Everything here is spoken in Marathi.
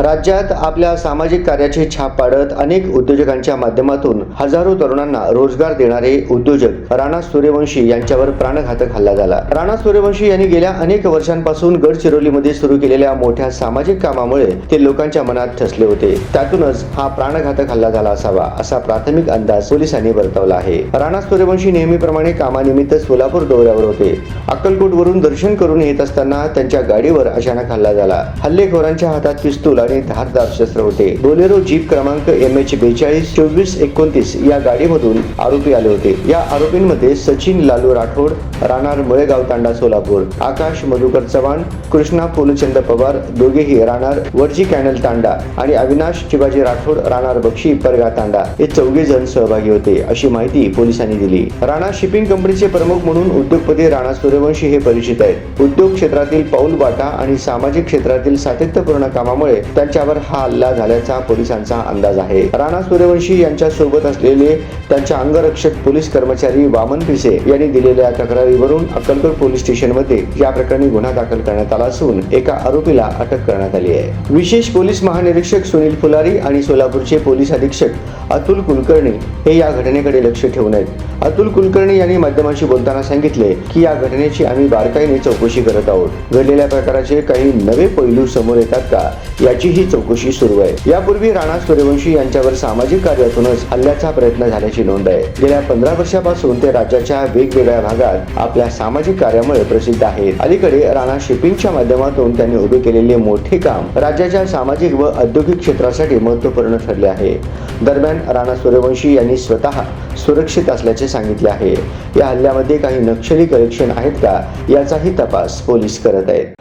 राज्यात आपल्या सामाजिक कार्याची छाप पाडत अनेक उद्योजकांच्या माध्यमातून हजारो तरुणांना रोजगार देणारे उद्योजक राणा सूर्यवंशी यांच्यावर प्राणघातक हल्ला झाला. राणा सूर्यवंशी यांनी गेल्या अनेक वर्षांपासून गडचिरोलीमध्ये सुरू केलेल्या मोठ्या सामाजिक कामामुळे ते लोकांच्या मनात ठसले होते. त्यातूनच हा प्राणघातक हल्ला झाला असावा असा प्राथमिक अंदाज पोलिसांनी वर्तवला आहे. राणा सूर्यवंशी नेहमीप्रमाणे कामानिमित्त सोलापूर दौऱ्यावर होते. अक्कलकोटवरून दर्शन करून येत असताना त्यांच्या गाडीवर अचानक हल्ला झाला. हल्लेखोरांच्या हातात पिस्तूल आणि धारदार शस्त्र होते. बोलेरो जीप क्रमांक एम एच बेचाळीस चोवीस एकोणतीस या गाडीमधून आरोपी आले होते. या आरोपींमध्ये सचिन लालू राठोड राहणार मुळेगाव तांडा सोलापूर आकाश मधुकर चव्हाण कृष्णा फुलचंद पवार दोघेही राहणार वरजी कॅनल तांडा आणि अविनाश शिवाजी राठोड राहणार बक्षी परगा तांडा. हे चौघे जण सहभागी होते अशी माहिती पोलिसांनी दिली. राणा शिपिंग कंपनीचे प्रमुख म्हणून उद्योगपती राणा सूर्यवंशी हे परिचित आहेत. उद्योग क्षेत्रातील पाऊल वाटा आणि सामाजिक क्षेत्रातील सातत्यपूर्ण कामामुळे त्यांच्यावर हा हल्ला झाल्याचा पोलिसांचा अंदाज आहे. राणा सूर्यवंशी यांच्या सोबत असलेले त्यांच्या अंगरक्षक पोलीस कर्मचारी वामन पिसे यांनी दिलेल्या तक्रारीवरून अक्कलकोट पोलीस स्टेशनमध्ये या प्रकरणी गुन्हा दाखल करण्यात आला असून एका आरोपीला अटक करण्यात आली आहे. विशेष पोलीस महानिरीक्षक सुनील फुलारी आणि सोलापूरचे पोलीस अधीक्षक अतुल कुलकर्णी हे या घटनेकडे लक्ष ठेवून आहेत. अतुल कुलकर्णी यांनी माध्यमांशी बोलताना सांगितले की या घटनेची आम्ही बारकाईने चौकशी करत आहोत. घडलेल्या प्रकाराचे काही नवे पैलू समोर येतात का? याची ही चौकशी सुरू आहे. यापूर्वी राणा सूर्यवंशी यांच्यावर सामाजिक कार्यातूनच हल्ल्याचा प्रयत्न झाल्याची नोंद आहे. गेल्या पंधरा वर्षापासून ते राज्याच्या वेगवेगळ्या भागात आपल्या सामाजिक कार्यामुळे प्रसिद्ध आहेत. अलीकडे राणा शिपिंगच्या माध्यमातून त्यांनी उभे केलेले मोठे काम राज्याच्या सामाजिक व औद्योगिक क्षेत्रासाठी महत्त्वपूर्ण ठरले आहे. दरम्यान राणा सूर्यवंशी यांनी स्वतः सुरक्षित असल्याचे सांगितले आहे. या हल्ल्यामध्ये काही नक्षली कलेक्शन आहेत का याचाही तपास पोलीस करत आहेत.